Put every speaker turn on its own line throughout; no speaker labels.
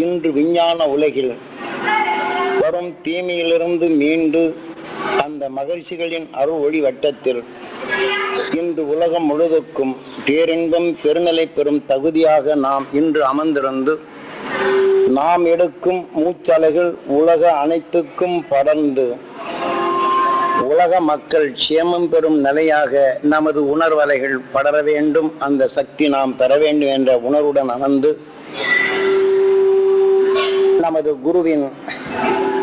இன்று விஞ்ஞான உலகில் வரும் தீமையிலிருந்து மீண்டு அந்த மகிழ்ச்சிகளின் அருள் ஒளி வட்டத்தில் இன்று உலகம் முழுவதுக்கும் பேரின்பம் பெருநிலை பெறும் தகுதியாக நாம் இன்று அமர்ந்திருந்து நாம் எடுக்கும் மூச்சலைகள் உலக அனைத்துக்கும் படர்ந்து உலக மக்கள் சேமம் பெறும் நிலையாக நமது உணர்வலைகள் படர வேண்டும். அந்த சக்தி நாம் பெற வேண்டும் என்ற உணர்வுடன் அமர்ந்து நமது குருவின்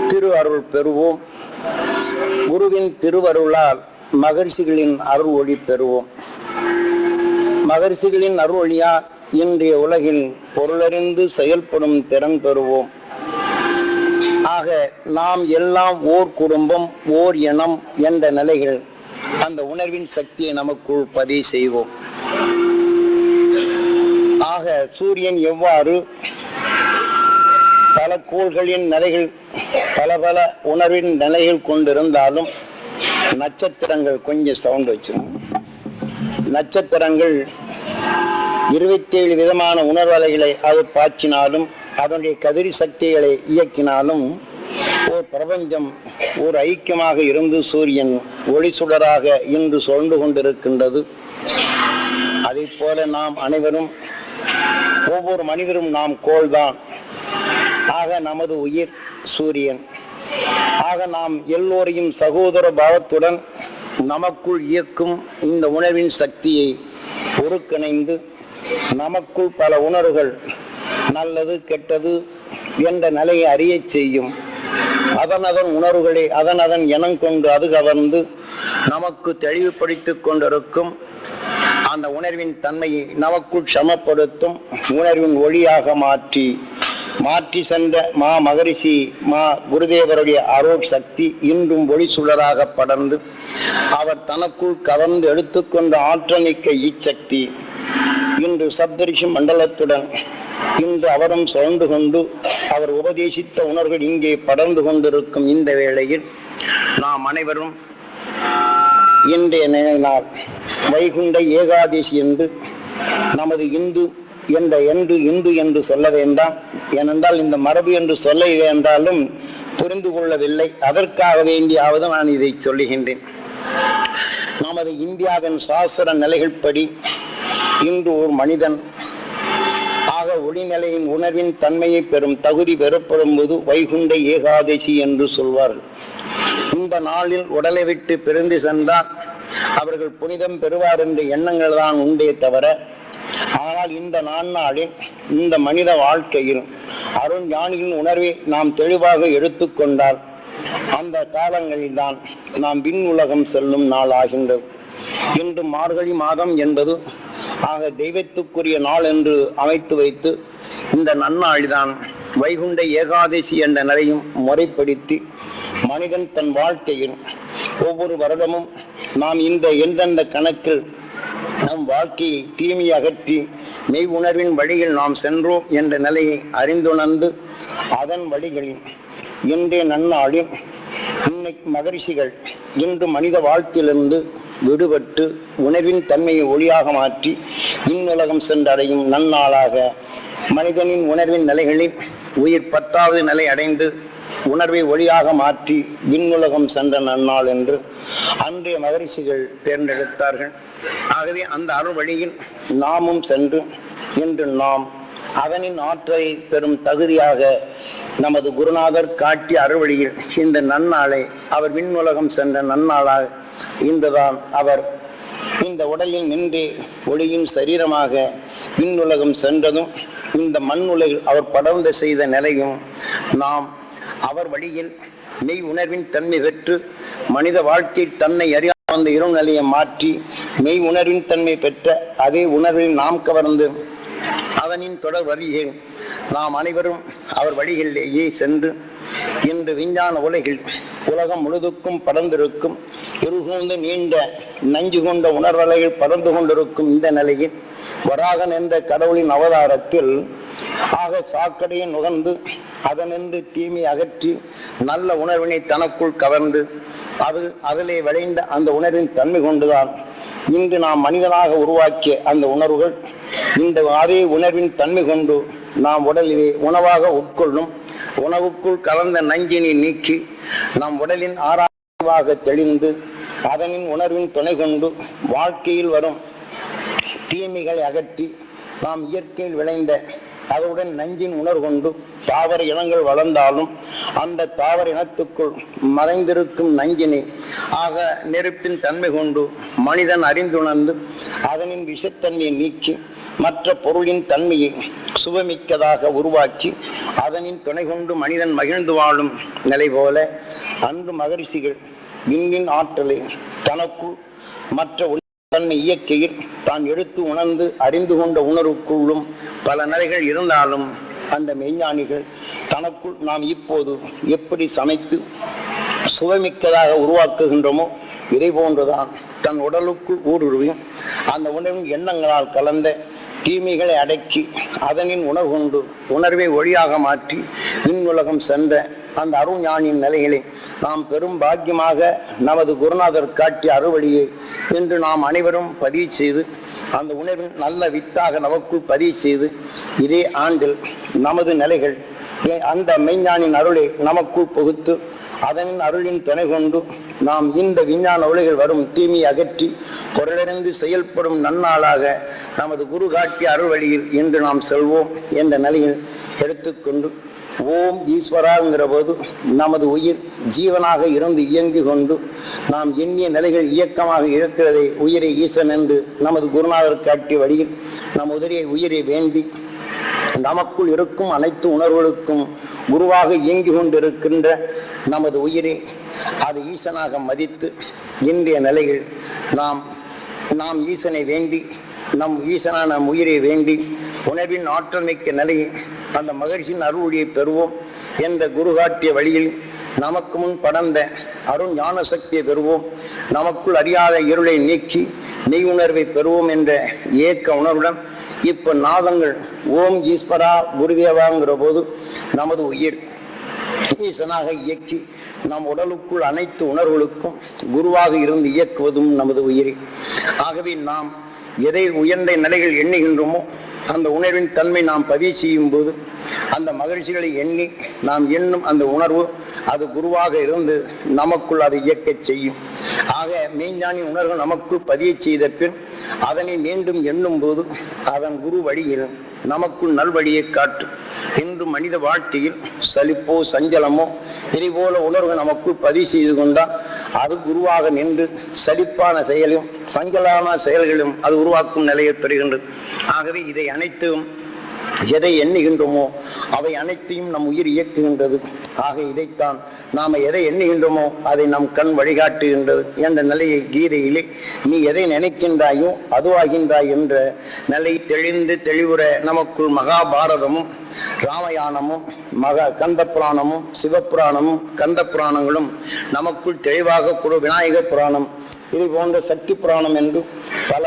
திரு அருள் பெறுவோம். குருவின் திருவருளால் மகரிஷிகளின் அருள் ஒளி பெறுவோம். மகரிஷிகளின் அருள் ஒளியால் இன்றைய உலகில் பொருளறிந்து செயல்படும் திறன் பெறுவோம். ஆக நாம் எல்லாம் ஓர் குடும்பம் ஓர் இனம் என்ற நிலைகள் அந்த உணர்வின் சக்தியை நமக்குள் பதிவு செய்வோம். ஆக சூரியன் எவ்வாறு பல கோள்களின் நிலைகள் பல பல உணர்வின் நிலைகள் கொண்டிருந்தாலும் நட்சத்திரங்கள் கொஞ்சம் சவுண்ட் வச்சிடும் நட்சத்திரங்கள் இருபத்தேழு விதமான உணர்வலைகளை அது பாய்ச்சினாலும் அதனுடைய கதிரி சக்திகளை இயக்கினாலும் ஓர் பிரபஞ்சம் ஒரு ஐக்கியமாக இருந்து சூரியன் ஒளி சுடராக இன்று சொல்ந்து கொண்டிருக்கின்றது. அதை போல நாம் அனைவரும் ஒவ்வொரு மனிதரும் நாம் கோள்தான். ஆக நமது உயிர் சூரியன். ஆக நாம் எல்லோரையும் சகோதர பாவத்துடன் நமக்குள் இயக்கும் இந்த உணர்வின் சக்தியை ஒருங்கிணைந்து நமக்குள் பல உணர்வுகள் நல்லது கெட்டது என்ற நிலையை அறியச் செய்யும். அதன் அதன் உணர்வுகளை அதன் அதன் இனம் கொண்டு அது கவர்ந்து நமக்கு தெளிவுபடுத்திக் கொண்டிருக்கும் அந்த உணர்வின் தன்மையை நமக்குள் சமப்படுத்தும் உணர்வின் ஒளியாக மாற்றி மாற்றி சென்ற மா மகரிஷி மா குருதேவருடைய அருள் சக்தி இன்றும் ஒளி சுடராக படர்ந்து அவர் தனக்குள் கவர்ந்து எடுத்துக்கொண்ட ஆற்றணிக்க இச்சக்தி இன்று சப்தரிஷி மண்டலத்துடன் இன்று அவரும் சுழந்து கொண்டு அவர் உபதேசித்த உணர்வுகள் இங்கே படர்ந்து கொண்டிருக்கும் இந்த வேளையில் நாம் அனைவரும் இன்றைய நினைவினால் வைகுண்ட ஏகாதசி என்று நமது இந்து என்ற என்று இந்து என்று சொல்ல வேண்டாம். ஏனென்றால் இந்த மரபு என்று சொல்ல வேண்டாலும் புரிந்து கொள்ளவில்லை. அதற்காக வேண்டியாவது நான் இதை சொல்லுகின்றேன். நமது இந்தியாவின் சாஸ்திர நிலைகள் படி இன்று ஒரு மனிதன் ஆக ஒளிநிலையின் உணர்வின் தன்மையை பெறும் தகுதி பெறப்படும் போது வைகுண்ட ஏகாதசி என்று சொல்வார்கள். இந்த நாளில் உடலை விட்டு பிறந்து சென்றால் அவர்கள் புனிதம் பெறுவார் என்ற எண்ணங்கள் தான் உண்டே தவிர ஆனால் இந்த நாளில் இந்த மனித வாழ்க்கையில் அருண் ஞானியின் உணர்வை நாம் தெளிவாக எடுத்துக்கொண்டால் அந்த காலங்களில் தான் நாம் விண் உலகம் செல்லும் நாள் ஆகின்றது. இன்று மார்கழி மாதம் என்பது ஆக தெய்வத்துக்குரிய நாள் என்று அமைத்து வைத்து இந்த நன்னாளிதான் வைகுண்ட ஏகாதசி என்ற நிலையும் முறைப்படுத்தி மனிதன் தன் வாழ்க்கையில் ஒவ்வொரு வருடமும் நாம் இந்த எந்தெந்த கணக்கில் நம் வாழ்க்கையை தீமை அகற்றி மெய் உணர்வின் வழியில் நாம் சென்றோம் என்ற நிலையை அறிந்துணர்ந்து அதன் வழிகளில் இன்றைய நன்னாளில் இன்னைக்கு மகரிஷிகள் இன்று மனித வாழ்க்கையிலிருந்து விடுபட்டு உணர்வின் தன்மையை ஒளியாக மாற்றி இன்னுலகம் சென்றடையும் நன்னாளாக மனிதனின் உணர்வின் நிலைகளில் உயிர் பத்தாவது நிலை அடைந்து உணர்வை ஒளியாக மாற்றி விண்ணுலகம் சென்ற நன்னாள் என்று அன்றைய மகரிஷிகள் தேர்ந்தெடுத்தார்கள். ஆகவே அந்த அருள் வழியில் நாமும் சென்று இன்று நாம் அதனின் ஆற்றலை பெறும் தகுதியாக நமது குருநாதர் காட்டிய அறுவழியில் இந்த நன்னாளை அவர் விண்ணுலகம் சென்ற நன்னாளாக இன்றுதான் அவர் இந்த உடலில் நின்று ஒளியும் சரீரமாக விண்ணுலகம் சென்றதும் இந்த மண் அவர் படர்ந்து செய்த நிலையும் நாம் அவர் வழியில் மெய் உணர்வின் தன்மை பெற்று மனித வாழ்க்கை தன்னை அறியாத அந்த இரு நிலையை மாற்றி மெய் உணர்வின் தன்மை பெற்ற அதே உணர்வில் நாம் கவர்ந்து அவனின் தொடர் வழியில் நாம் அனைவரும் அவர் வழியிலேயே சென்று இன்று விஞ்ஞான உலகில் உலகம் முழுதுக்கும் படர்ந்திருக்கும் இருகூர்ந்து நீண்ட நஞ்சு கொண்ட உணர்வலைகள் பறந்து கொண்டிருக்கும் இந்த நிலையில் வராகன் என்ற கடவுளின் அவதாரத்தில் ஆக சாக்கடையை நுகர்ந்து அதனின்று தீமை அகற்றி நல்ல உணர்வினை தனக்குள் கவர்ந்து அது அதிலே விளைந்த அந்த உணர்வின் தன்மை கொண்டுதான் இன்று நாம் மனிதனாக உருவாக்கிய அந்த உணர்வுகள் இந்த அதே உணர்வின் தன்மை கொண்டு நாம் உடலிலே உணவாக உட்கொள்ளும் உணவுக்குள் கலந்த நஞ்சினை நீக்கி நம் உடலின் ஆராய்வாக தெளிந்து அதனின் உணர்வின் துணை கொண்டு வாழ்க்கையில் வரும் தீமைகளை அகற்றி நாம் இயற்கையில் விளைந்த அதனுடன் நஞ்சின் உணர்கொண்டு தாவர இனங்கள் வளர்ந்தாலும் அந்த தாவர இனத்துக்குள் மறைந்திருக்கும் நஞ்சினை ஆக நெருப்பின் தன்மை கொண்டு மனிதன் அறிந்துணர்ந்து அதனின் விஷத்தன்மையை நீக்கி மற்ற பொருளின் தன்மையை சுபமிக்கதாக உருவாக்கி அதனின் துணை கொண்டு மனிதன் மகிழ்ந்து வாழும் நிலை போல அன்று மகரிஷிகள் விண்ணின் ஆற்றலை தனக்குள் மற்ற தன்மை இயற்கையில் தான் எடுத்து உணர்ந்து அறிந்து கொண்ட உணர்வுக்குள்ளும் பல நிலைகள் இருந்தாலும் அந்த மெய்ஞானிகள் தனக்குள் நாம் இப்போது எப்படி சமைத்து சுவைமிக்கதாக உருவாக்குகின்றோமோ இதை போன்றுதான் தன் உடலுக்குள் ஊடுருவியும் அந்த உணவின் எண்ணங்களால் கலந்த தீமைகளை அடக்கி அதனின் உணர்வு கொண்டு உணர்வை ஒளியாக மாற்றி விண்ணுலகம் சென்ற அந்த அருஞானின் நிலைகளை நாம் பெரும் பாக்கியமாக நமது குருநாதர் காட்டிய அறுவழியை இன்று நாம் அனைவரும் பதிவு செய்து அந்த உணர்வின் நல்ல வித்தாக நமக்குள் பதிவு செய்து இதே ஆண்டில் நமது நிலைகள் அந்த மெய்ஞானின் அருளை நமக்குள் புகுத்து அதனின் அருளின் துணை கொண்டு நாம் இந்த விஞ்ஞான உலகில் வரும் தீமையை அகற்றி பொருளிறந்து செயல்படும் நன்னாளாக நமது குரு காட்டிய அருள் வழியில் இன்று நாம் செல்வோம் என்ற நிலையில் எடுத்துக்கொண்டு ஓம் ஈஸ்வராங்கிற போது நமது உயிர் ஜீவனாக இருந்து இயங்கி கொண்டு நாம் எண்ணிய நிலைகள் இயக்கமாக இருக்கிறதை உயிரை ஈசன் என்று நமது குருநாதர் காட்டிய வழியில் நம் உதிரியை உயிரை வேண்டி நமக்குள் இருக்கும் அனைத்து உணர்வுகளுக்கும் குருவாக இயங்கி கொண்டிருக்கின்ற நமது உயிரை அது ஈசனாக மதித்து இன்றைய நிலையில் நாம் நாம் ஈசனை வேண்டி நம் ஈசனான நம் உயிரை வேண்டி உணர்வின் ஆற்றல் மிக்க நிலையை அந்த மகிழ்ச்சியின் அருள்வழியை பெறுவோம் என்ற குரு காட்டிய வழியில் நமக்கு முன் படர்ந்த அருண் ஞான சக்தியை பெறுவோம். நமக்குள் அறியாத இருளை நீக்கி நெய் உணர்வை பெறுவோம் என்ற ஏக்க உணர்வுடன் இப்போ நாதங்கள் ஓம் ஈஸ்வரா குருதேவாங்கிற போது நமது உயிர் ஈசனாக இயக்கி நம் உடலுக்குள் அனைத்து உணர்வுகளுக்கும் குருவாக இருந்து இயக்குவதும் நமது உயிரை. ஆகவே நாம் எதை உயர்ந்த நிலைகள் எண்ணுகின்றோமோ அந்த உணர்வின் தன்மை நாம் பதிவு செய்யும் போது அந்த மகிழ்ச்சிகளை எண்ணி நாம் எண்ணும் அந்த உணர்வு அது குருவாக இருந்து நமக்குள் அதை இயக்க செய்யும். ஆக மெய்ஞானி உணர்வு நமக்குள் பதிய செய்த பின் அதனை மீண்டும் எண்ணும் போது அதன் குரு வழியில் நமக்குள் நல்வழியை காட்டும் இன்று மனித வாழ்க்கையில் சலிப்போ சஞ்சலமோ இதுபோல உணர்வு நமக்கு பதிவு செய்து கொண்டால் அது குருவாக நின்று சலிப்பான செயலும் சஞ்சலான செயல்களும் அது உருவாக்கும் நிலையை பெறுகின்றது. ஆகவே இதை அனைத்தும் எதை எண்ணுகின்றோமோ அவை அனைத்தையும் நம் உயிர் இயக்குகின்றது. ஆக இதைத்தான் நாம் எதை எண்ணுகின்றோமோ அதை நம் கண் வழிகாட்டுகின்றது. என்ற நிலையை கீதையிலே நீ எதை நினைக்கின்றாயோ அதுவாகின்றாய் என்ற நிலை தெளிந்து தெளிவுற நமக்குள் மகாபாரதமும் ராமயானமும் மகா கந்த புராணமும் சிவபுராணமும் கந்த புராணங்களும் நமக்குள் தெளிவாக குரு விநாயக புராணம். இது போன்ற சக்தி புராணம் என்று பல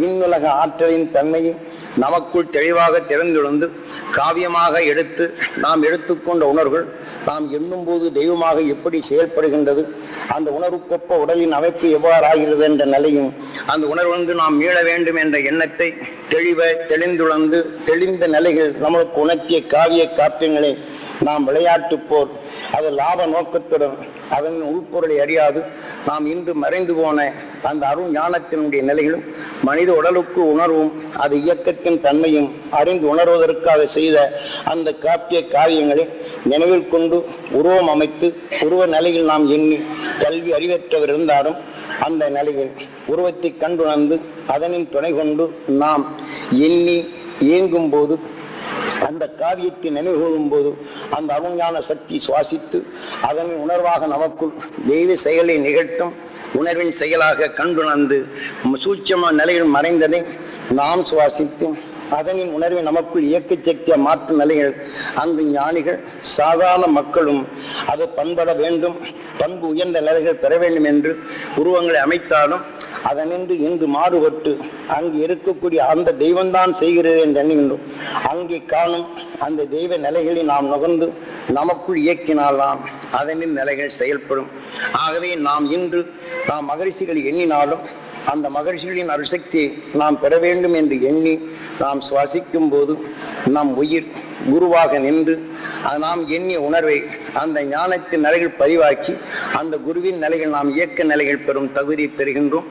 விண்ணுலக ஆற்றலின் தன்மையை நமக்குள் தெளிவாக திறந்துழந்து காவியமாக எடுத்து நாம் எடுத்துக்கொண்ட உணர்வுகள் நாம் எண்ணும்போது தெய்வமாக எப்படி செயல்படுகின்றது அந்த உணர்வுக்கொப்ப உடலின் அமைப்பு எவ்வாறு ஆகிறது என்ற நிலையும் அந்த உணர்வுந்து நாம் மீள வேண்டும் என்ற எண்ணத்தை தெளிவ தெளிந்துழந்து தெளிந்த நிலைகள் நமக்கு உணர்த்திய காவிய காப்பியங்களை நாம் விளையாட்டு போர் அது லாப நோக்கத்துடன் அதன் உள்பொருளை அறியாது நாம் இன்று மறைந்து போன அந்த அருண் ஞானத்தினுடைய நிலைகளும் மனித உடலுக்கு உணர்வும் அது இயக்கத்தின் தன்மையும் அறிந்து உணர்வதற்காக செய்த அந்த காப்பிய காரியங்களை நினைவில் கொண்டு உருவம் அமைத்து உருவ நிலையில் நாம் எண்ணி கல்வி அறிவற்றவர் இருந்தாலும் அந்த நிலையில் உருவத்தை கண்டுணர்ந்து அதனின் துணை கொண்டு நாம் எண்ணி இயங்கும் போது அந்த காவியத்தை நினைவு கொள்ளும் போது அந்த அருஞான சக்தி சுவாசித்து அதனை உணர்வாக நமக்குள் தெய்வ செயலை நிகழ்த்தும் உணர்வின் செயலாக கண்டுணர்ந்து சூட்சமான நிலையில் மறைந்ததை நாம் சுவாசித்து அதனின் உணர்வை நமக்குள் இயக்க சக்தியை மாற்றும் நிலைகள் அந்த ஞானிகள் சாதாரண மக்களும் அது பண்பட வேண்டும் பண்பு உயர்ந்த நிலைகள் பெற வேண்டும் என்று உருவங்களை அமைத்தாலும் அதனின்று இன்று மாறுபட்டு அங்கு இருக்கக்கூடிய அந்த தெய்வம்தான் செய்கிறது என்று எண்ணுகின்றோம். அங்கே காணும் அந்த தெய்வ நிலைகளை நாம் நுகர்ந்து நமக்குள் இயக்கினால்தான் அதனின் நிலைகள் செயல்படும். ஆகவே நாம் இன்று நாம் மகரிஷிகள் எண்ணினாலும் அந்த மகிழ்ச்சிகளின் அருசக்தியை நாம் பெற வேண்டும் என்று எண்ணி நாம் சுவாசிக்கும் போது நம் உயிர் குருவாக நின்று அது நாம் எண்ணிய உணர்வை அந்த ஞானத்தின் நிலைகள் பதிவாக்கி அந்த குருவின் நிலைகள் நாம் இயக்க நிலைகள் பெறும் தகுதி பெறுகின்றோம்.